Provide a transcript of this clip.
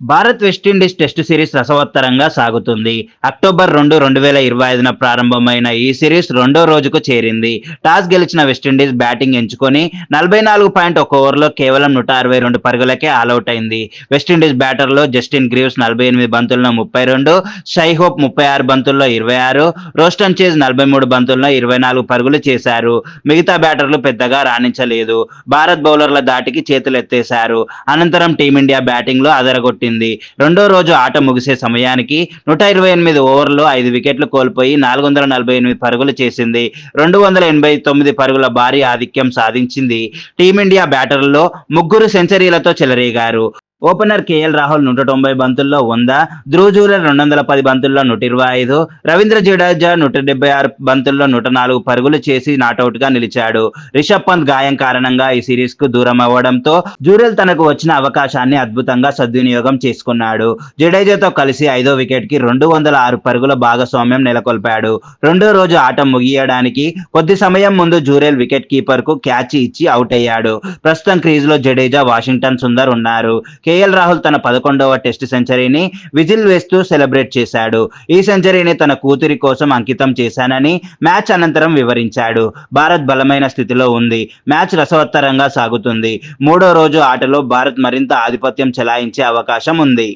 Bharat West Indies test series రసవత్తరంగా సాగుతుంది. October రెండు రెండు వేల ఇరవై ఐదున ప్రారంభమైన ఈ సిరీస్ రెండో రోజుకు చేరింది. టాస్ గెలిచిన వెస్టిండీస్ బ్యాటింగ్ ఎంచుకొని నలభై నాలుగు పాయింట్ ఒక ఓవర్లో కేవలం నూట అరవై రెండు పరుగులకే ఆలౌట్ అయింది. వెస్టిండీస్ బ్యాటర్లో జస్టిన్ గ్రీవ్స్ నలభై ఎనిమిది బంతుల్లో ముప్పై రెండు షైహోప్ ముప్పై ఆరు బంతుల్లో ఇరవై ఆరు రోస్టన్ చేజ్ నలభై మూడు బంతుల్లో ఇరవై నాలుగు పరుగులు చేశారు. మిగతా బ్యాటర్లు పెద్దగా రాణించలేదు. భారత్ బౌలర్ల దాటికి చేతులు ఎత్తేశారు అనంతరం టీమిండియా బ్యాటింగ్లో అదరగొట్టింది. రెండో రోజు ఆట ముగిసే సమయానికి నూట ఇరవై ఎనిమిది ఓవర్లు ఐదు వికెట్లు కోల్పోయి నాలుగు వందల నలభై ఎనిమిది పరుగులు చేసింది. రెండు వందల ఎనభై తొమ్మిది పరుగుల భారీ ఆధిక్యం సాధించింది టీమిండియా బ్యాటర్లలో ముగ్గురు సెంచరీలతో చెలరేగారు. ఓపెనర్ కేఎల్ రాహుల్ నూట తొంభై బంతుల్లో వంద ధ్రువ్ జూలర్ రెండు వందల పది బంతుల్లో నూట ఇరవై ఐదు రవీంద్ర జడేజా నూట డెబ్బై ఆరు బంతుల్లో నూట నాలుగు పరుగులు చేసి నాటౌట్గా నిలిచాడు. రిషబ్ పంత్ గాయం కారణంగా ఈ సిరీస్కు దూరం అవ్వడంతో జూరెల్ తనకు వచ్చిన అవకాశాన్ని అద్భుతంగా సద్వినియోగం చేసుకున్నాడు. జడేజాతో కలిసి ఐదో వికెట్కి రెండు వందల ఆరు పరుగుల భాగస్వామ్యం నెలకొల్పాడు. రెండో రోజు ఆట ముగియడానికి కొద్ది సమయం ముందు జూరెల్ వికెట్ కీపర్కు క్యాచ్ ఇచ్చి అవుట్ అయ్యాడు. ప్రస్తుతం క్రీజ్లో జడేజా వాషింగ్టన్ సుందర్ ఉన్నారు. కేఎల్ రాహుల్ తన పదకొండవ టెస్ట్ సెంచరీని విజిల్ వేస్తూ సెలబ్రేట్ చేశాడు. ఈ సెంచరీని తన కూతురి కోసం అంకితం చేశానని మ్యాచ్ అనంతరం వివరించాడు. భారత్ బలమైన స్థితిలో ఉంది. మ్యాచ్ రసవత్తరంగా సాగుతుంది. మూడో రోజు ఆటలో భారత్ మరింత ఆధిపత్యం చెలాయించే అవకాశం ఉంది.